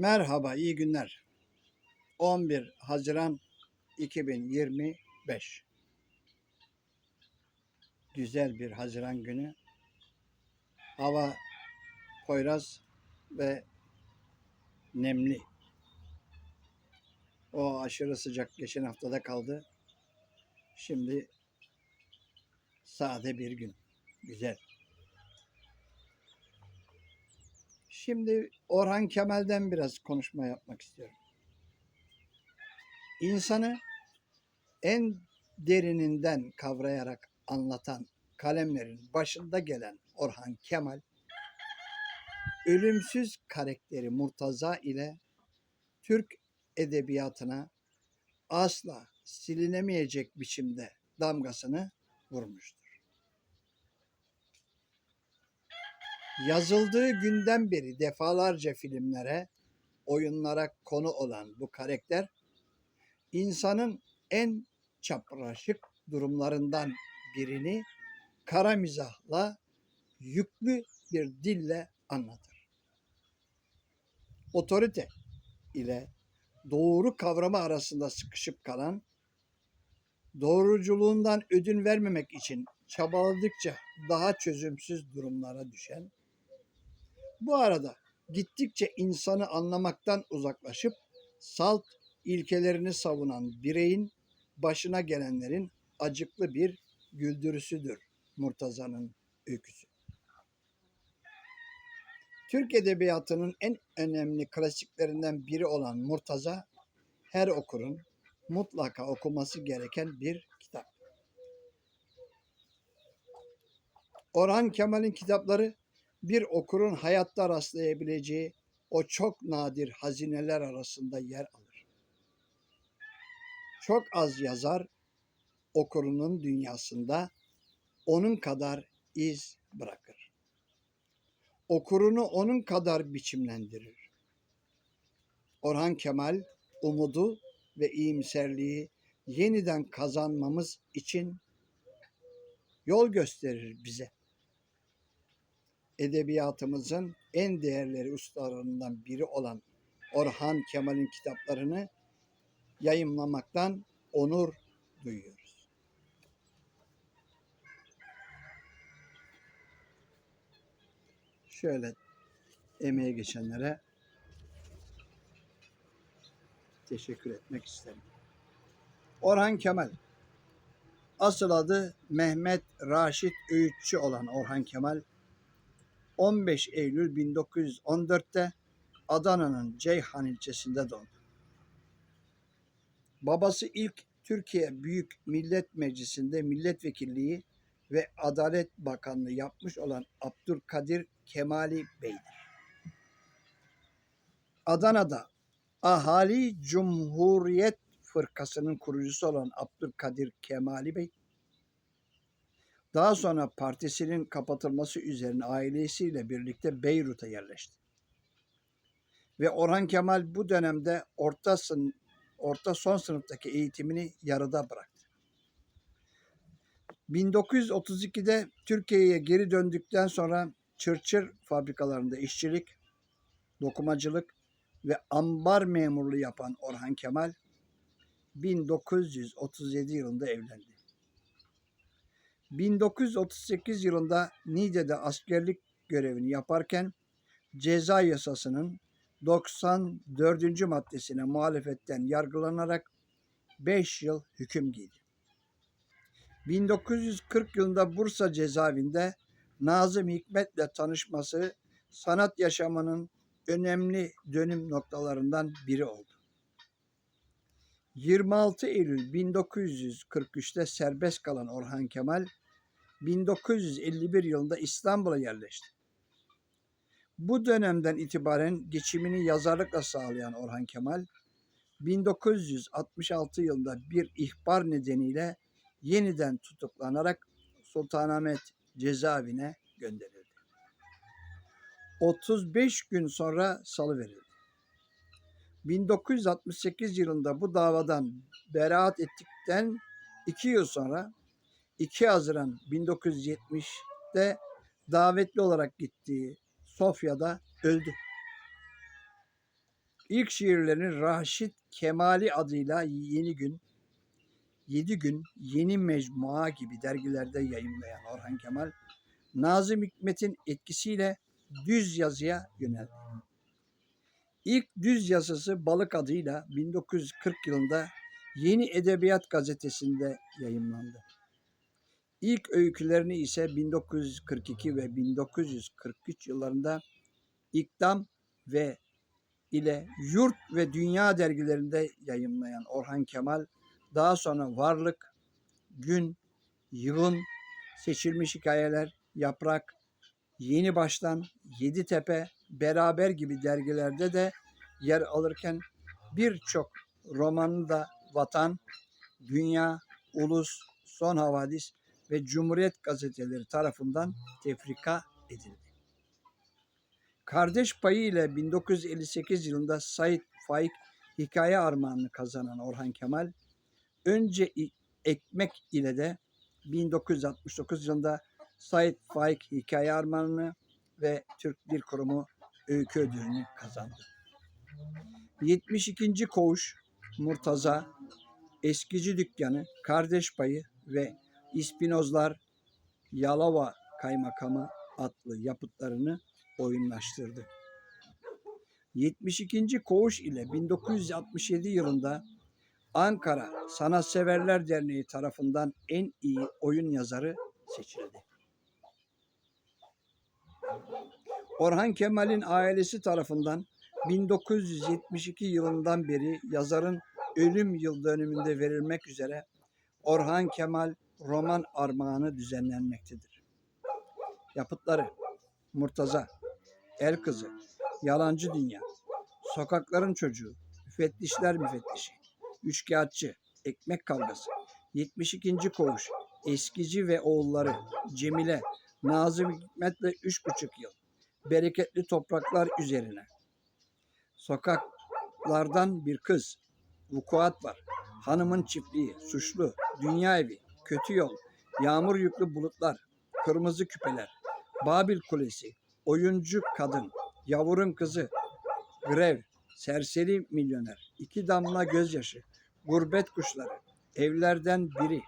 Merhaba, iyi günler. 11 Haziran 2025. Güzel bir Haziran günü. Hava poyraz ve nemli. O aşırı sıcak geçen haftada kaldı. Şimdi sade bir gün. Güzel. Şimdi Orhan Kemal'den biraz konuşma yapmak istiyorum. İnsanı en derininden kavrayarak anlatan kalemlerin başında gelen Orhan Kemal, ölümsüz karakteri Murtaza ile Türk edebiyatına asla silinemeyecek biçimde damgasını vurmuştur. Yazıldığı günden beri defalarca filmlere, oyunlara konu olan bu karakter insanın en çapraşık durumlarından birini kara mizahla yüklü bir dille anlatır. Otorite ile doğru kavramı arasında sıkışıp kalan, doğruculuğundan ödün vermemek için çabaladıkça daha çözümsüz durumlara düşen, bu arada gittikçe insanı anlamaktan uzaklaşıp salt ilkelerini savunan bireyin başına gelenlerin acıklı bir güldürüsüdür Murtaza'nın öyküsü. Türk edebiyatının en önemli klasiklerinden biri olan Murtaza, her okurun mutlaka okuması gereken bir kitap. Orhan Kemal'in kitapları bir okurun hayatta rastlayabileceği o çok nadir hazineler arasında yer alır. Çok az yazar okurunun dünyasında onun kadar iz bırakır. Okurunu onun kadar biçimlendirir. Orhan Kemal umudu ve iyimserliği yeniden kazanmamız için yol gösterir bize edebiyatımızın en değerli ustalarından biri olan Orhan Kemal'in kitaplarını yayımlamaktan onur duyuyoruz. Şöyle emeğe geçenlere teşekkür etmek isterim. Orhan Kemal Asıl adı Mehmet Raşit Öğütçü olan Orhan Kemal 15 Eylül 1914'te Adana'nın Ceyhan ilçesinde doğdu. Babası ilk Türkiye Büyük Millet Meclisi'nde milletvekilliği ve Adalet Bakanlığı yapmış olan Abdülkadir Kemali Bey'dir. Adana'da Ahali Cumhuriyet Fırkası'nın kurucusu olan Abdülkadir Kemali Bey, daha sonra partisinin kapatılması üzerine ailesiyle birlikte Beyrut'a yerleşti. Ve Orhan Kemal bu dönemde orta, sın, orta son sınıftaki eğitimini yarıda bıraktı. 1932'de Türkiye'ye geri döndükten sonra çırçır fabrikalarında işçilik, dokumacılık ve ambar memurluğu yapan Orhan Kemal 1937 yılında evlendi. 1938 yılında Niğde'de askerlik görevini yaparken ceza yasasının 94. maddesine muhalefetten yargılanarak 5 yıl hüküm giydi. 1940 yılında Bursa cezaevinde Nazım Hikmet'le tanışması sanat yaşamının önemli dönüm noktalarından biri oldu. 26 Eylül 1943'te serbest kalan Orhan Kemal 1951 yılında İstanbul'a yerleşti. Bu dönemden itibaren geçimini yazarlıkla sağlayan Orhan Kemal 1966 yılında bir ihbar nedeniyle yeniden tutuklanarak Sultanahmet cezaevine gönderildi. 35 gün sonra salıverildi. 1968 yılında bu davadan beraat ettikten iki yıl sonra 2 Haziran 1970'de davetli olarak gittiği Sofya'da öldü. İlk şiirlerini Raşit Kemali adıyla Yeni Gün, Yedi Gün, Yeni Mecmua gibi dergilerde yayımlayan Orhan Kemal, Nazım Hikmet'in etkisiyle düz yazıya yöneldi. İlk düz yazısı Balık adıyla 1940 yılında Yeni Edebiyat gazetesinde yayımlandı. İlk öykülerini ise 1942 ve 1943 yıllarında İkdam ve ile Yurt ve Dünya dergilerinde yayımlayan Orhan Kemal, daha sonra Varlık, Gün, Yığın, Seçilmiş Hikayeler, Yaprak, Yeni Baştan, Yeditepe, Beraber gibi dergilerde de yer alırken birçok romanı da Vatan, Dünya, Ulus, Son Havadis ve Cumhuriyet gazeteleri tarafından tefrika edildi. Kardeş payı ile 1958 yılında Said Faik hikaye armağanını kazanan Orhan Kemal, önce Ekmek ile de 1969 yılında Said Faik hikaye armağanını ve Türk Dil Kurumu öykü ödülünü kazandı. 72. Koğuş, Murtaza, Eskici Dükkanı, Kardeş Payı ve İspinozlar Yalova Kaymakamı adlı yapıtlarını oyunlaştırdı. 72. Koğuş ile 1967 yılında Ankara Sanatseverler Derneği tarafından en iyi oyun yazarı seçildi. Orhan Kemal'in ailesi tarafından 1972 yılından beri yazarın ölüm yıl dönümünde verilmek üzere Orhan Kemal roman armağanı düzenlenmektedir. Yapıtları Murtaza, El Kızı, Yalancı Dünya, Sokakların Çocuğu, Müfettişler Müfettişi, Üçkağıtçı, Ekmek Kavgası, 72. Koğuş, Eskici ve Oğulları, Cemile, Nazım Hikmet'le Üç Buçuk Yıl, Bereketli Topraklar Üzerine, Sokaklardan Bir Kız, Vukuat Var, Hanımın Çiftliği, Suçlu, Dünya Evi, Kötü Yol, Yağmur Yüklü Bulutlar, Kırmızı Küpeler, Babil Kulesi, Oyuncu Kadın, Yavurun Kızı, Grev, Serseri Milyoner, İki Damla Gözyaşı, Gurbet Kuşları, Evlerden Biri,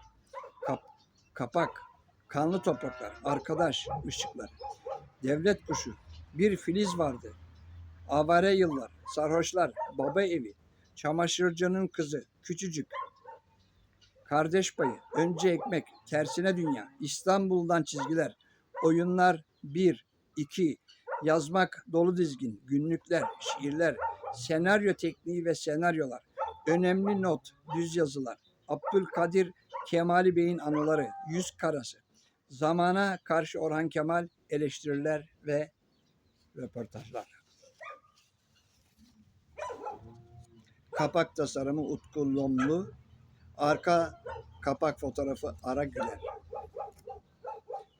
Kap- Kapak, Kanlı Topraklar, Arkadaş, Işıklar, Devlet Kuşu, Bir Filiz Vardı, Avare Yıllar, Sarhoşlar, Baba Evi, Çamaşırcının Kızı, Küçücük, Kardeş Payı, Önce Ekmek, Tersine Dünya, İstanbul'dan Çizgiler, Oyunlar 1, 2, Yazmak Dolu Dizgin, Günlükler, Şiirler, Senaryo Tekniği ve Senaryolar, Önemli Not, Düz Yazılar, Abdülkadir Kemali Bey'in Anıları, Yüz Karası, Zamana Karşı Orhan Kemal, Eleştiriler ve Röportajlar. Kapak tasarımı Utku Lomlu, arka kapak fotoğrafı Ara Güler.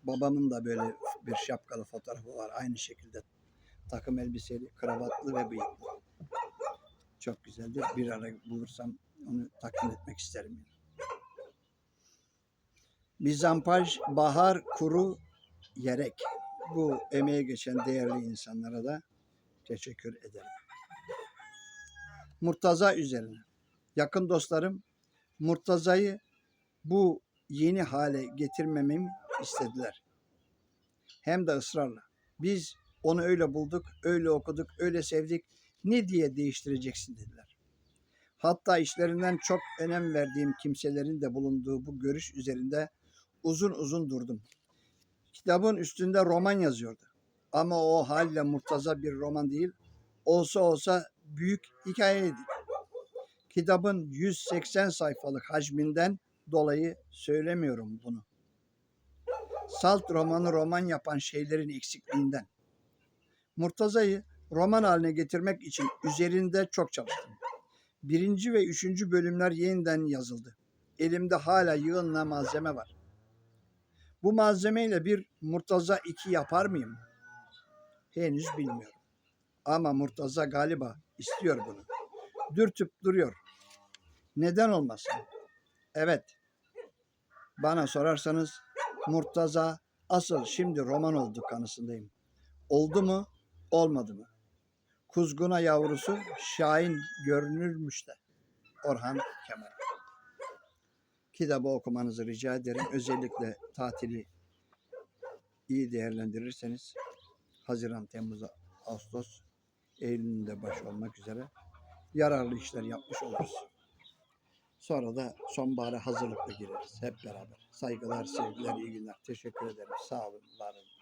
Babamın da böyle bir şapkalı fotoğrafı var. Aynı şekilde takım elbiseli, kravatlı ve bıyıklı. Çok güzeldi. Bir ara bulursam onu takdim etmek isterim. Mizampaj Bahar Kuru Yerek. Bu emeğe geçen değerli insanlara da teşekkür ederim. Murtaza üzerine. Yakın dostlarım Murtaza'yı bu yeni hale getirmememi istediler. Hem de ısrarla. Biz onu öyle bulduk, öyle okuduk, öyle sevdik. Ne diye değiştireceksin dediler. Hatta işlerinden çok önem verdiğim kimselerin de bulunduğu bu görüş üzerinde uzun uzun durdum. Kitabın üstünde roman yazıyordu. Ama o halle Murtaza bir roman değil, olsa olsa büyük hikayeydi. Kitabın 180 sayfalık hacminden dolayı söylemiyorum bunu. Salt romanı roman yapan şeylerin eksikliğinden. Murtaza'yı roman haline getirmek için üzerinde çok çalıştım. Birinci ve üçüncü bölümler yeniden yazıldı. Elimde hala yığınla malzeme var. Bu malzemeyle bir Murtaza 2 yapar mıyım? Henüz bilmiyorum. Ama Murtaza galiba istiyor bunu. Dürtüp duruyor. Neden olmasın? Evet. Bana sorarsanız Murtaza asıl şimdi roman oldu kanısındayım. Oldu mu, olmadı mı? Kuzguna yavrusu Şahin görünürmüş de. Orhan Kemal. Kitabı okumanızı rica ederim. Özellikle tatili iyi değerlendirirseniz Haziran, Temmuz, Ağustos, Eylül'ün de baş olmak üzere yararlı işler yapmış oluruz. Sonra da sonbahara hazırlıkla gireriz hep beraber. Saygılar, sevgiler, iyi günler. Teşekkür ederim. Sağ olun, var olun.